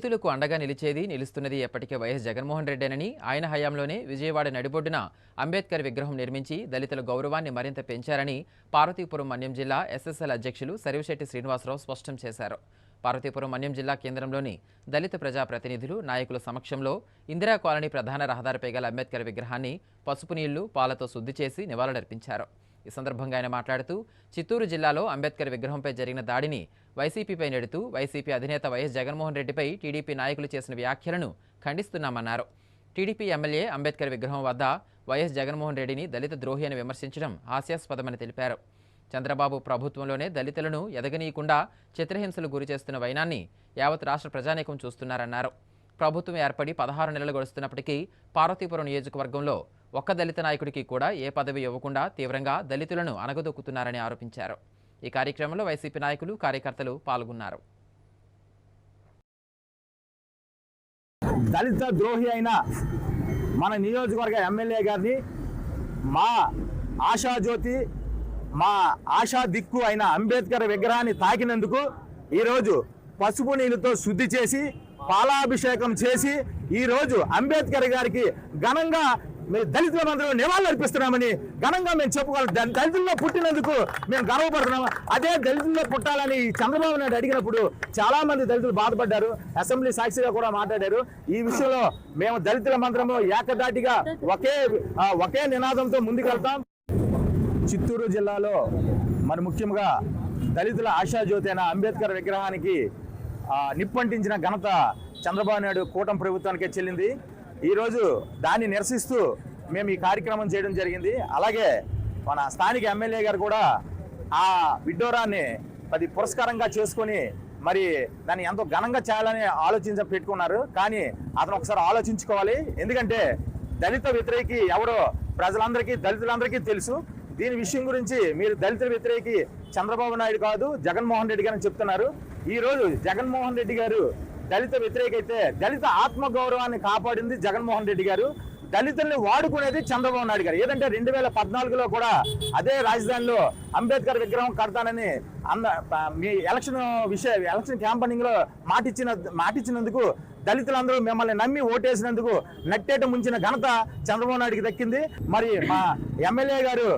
రైతులకు అండగా నిలిచేది నిలుస్తున్నది ఎప్పటికే వైఎస్ జగన్మోహన్ రెడ్డేనని ఆయన హయాంలోనే విజయవాడ నడిబొడ్డున అంబేద్కర్ విగ్రహం నిర్మించి దళితుల గౌరవాన్ని మరింత పెంచారని పార్వతీపురం మన్యం జిల్లా ఎస్ఎస్ఎల్ అధ్యక్షులు సరివిశెట్టి శ్రీనివాసరావు స్పష్టం చేశారు. పార్వతీపురం మన్యం జిల్లా కేంద్రంలోని దళిత ప్రజాప్రతినిధులు నాయకుల సమక్షంలో ఇందిరా కాలనీ ప్రధాన రహదారిపై గల అంబేద్కర్ విగ్రహాన్ని పసుపు నీళ్ళు పాలతో శుద్ధి చేసి నివాళులర్పించారు. ఈ సందర్భంగా ఆయన మాట్లాడుతూ చిత్తూరు జిల్లాలో అంబేద్కర్ విగ్రహంపై జరిగిన దాడిని వైసీపీపై నెడుతూ వైసీపీ అధినేత వైఎస్ జగన్మోహన్ రెడ్డిపై టీడీపీ నాయకులు చేసిన వ్యాఖ్యలను ఖండిస్తున్నామన్నారు. టీడీపీ ఎమ్మెల్యే అంబేద్కర్ విగ్రహం వద్ద వైఎస్ జగన్మోహన్ రెడ్డిని దళిత ద్రోహి అని విమర్శించడం హాస్యాస్పదమని తెలిపారు. చంద్రబాబు ప్రభుత్వంలోనే దళితులను ఎదగనీయకుండా చిత్రహింసలు గురి చేస్తున్న వైనాన్ని యావత్ రాష్ట్ర ప్రజానీకం చూస్తున్నారన్నారు. ప్రభుత్వం ఏర్పడి పదహారు నెలలు గడుస్తున్నప్పటికీ పార్వతీపురం నియోజకవర్గంలో ఒక్క దళిత నాయకుడికి కూడా ఏ పదవి ఇవ్వకుండా తీవ్రంగా దళితులను అనగదొక్కుతున్నారని ఆరోపించారు. ఈ కార్యక్రమంలో వైసీపీ నాయకులు కార్యకర్తలు పాల్గొన్నారు. దళిత ద్రోహి అయిన మన నియోజకవర్గ ఎమ్మెల్యే గారిని మా ఆశాజ్యోతి మా ఆశా దిక్కు అయిన అంబేద్కర్ విగ్రహాన్ని తాకినందుకు ఈరోజు పసుపు నీళ్ళతో శుద్ధి చేసి పాలాభిషేకం చేసి ఈరోజు అంబేద్కర్ గారికి ఘనంగా మేము దళితులందరూ నివాళులు అర్పిస్తున్నామని ఘనంగా మేము చెప్పుకోవాలి. దళితుల్లో పుట్టినందుకు మేము గర్వపడుతున్నాము. అదే దళితుల్లో పుట్టాలని చంద్రబాబు నాయుడు అడిగినప్పుడు చాలా మంది దళితులు బాధపడ్డారు. అసెంబ్లీ సాక్షిగా కూడా మాట్లాడారు. ఈ విషయంలో మేము దళితుల మంత్రము ఏకదాటిగా ఒకే ఒకే నినాదంతో ముందుకెళ్తాం. చిత్తూరు జిల్లాలో మరి ముఖ్యంగా దళితుల ఆశాజ్యోతి అయిన అంబేద్కర్ విగ్రహానికి నిప్పంటించిన ఘనత చంద్రబాబు నాయుడు కూటమి ప్రభుత్వానికే చెల్లింది. ఈరోజు దాన్ని నిరసిస్తూ మేము ఈ కార్యక్రమం చేయడం జరిగింది. అలాగే మన స్థానిక ఎమ్మెల్యే గారు కూడా ఆ విడ్డోరాన్ని అది పురస్కారంగా చేసుకొని మరి దాన్ని ఎంతో ఘనంగా చేయాలని ఆలోచించ పెట్టుకున్నారు. కానీ అతను ఒకసారి ఆలోచించుకోవాలి. ఎందుకంటే దళిత వ్యతిరేకి ఎవరో ప్రజలందరికీ దళితులందరికీ తెలుసు. దీని విషయం గురించి మీరు దళితుల వ్యతిరేకి చంద్రబాబు నాయుడు కాదు జగన్మోహన్ రెడ్డి గారు చెప్తున్నారు. ఈ రోజు జగన్మోహన్ రెడ్డి గారు దళిత వ్యతిరేక అయితే దళిత ఆత్మగౌరవాన్ని కాపాడింది జగన్మోహన్ రెడ్డి గారు. దళితుల్ని వాడుకునేది చంద్రబాబు నాయుడు గారు. ఏదంటే రెండు వేల పద్నాలుగులో కూడా అదే రాజధానిలో అంబేద్కర్ విగ్రహం కడతానని అన్న మీ ఎలక్షన్ విషయ ఎలక్షన్ క్యాంపనింగ్లో మాటిచ్చిన మాటిచ్చినందుకు దళితులందరూ మిమ్మల్ని నమ్మి ఓటేసినందుకు నట్టేట ముంచిన ఘనత చంద్రబాబు నాయుడికి దక్కింది. మరి మా ఎమ్మెల్యే గారు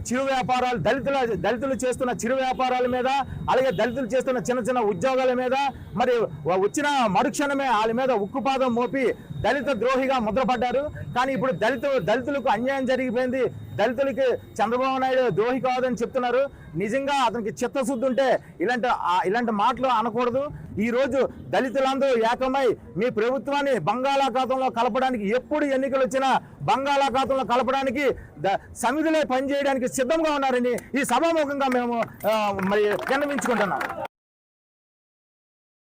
చిరు వ్యాపారాలు దళితుల దళితులు చేస్తున్న చిరు వ్యాపారాల మీద అలాగే దళితులు చేస్తున్న చిన్న చిన్న ఉద్యోగాల మీద మరి వచ్చిన మరుక్షణమే వాళ్ళ మీద ఉక్కుపాదం మోపి దళిత ద్రోహిగా ముద్రపడ్డారు. కానీ ఇప్పుడు దళిత దళితులకు అన్యాయం జరిగిపోయింది. దళితులకి చంద్రబాబు నాయుడు ద్రోహి కాదని చెప్తున్నారు. నిజంగా అతనికి చిత్తశుద్ధి ఉంటే ఇలాంటి ఇలాంటి మాటలు అనకూడదు. ఈరోజు దళితులందరూ ఏకమై మీ ప్రభుత్వాన్ని బంగాళాఖాతంలో కలపడానికి ఎప్పుడు ఎన్నికలు వచ్చినా బంగాళాఖాతంలో కలపడానికి ద- సమిధిలో పనిచేయడానికి సిద్ధంగా ఉన్నారని ఈ సభాముఖంగా మేము మరి విన్నవించుకుంటున్నాం.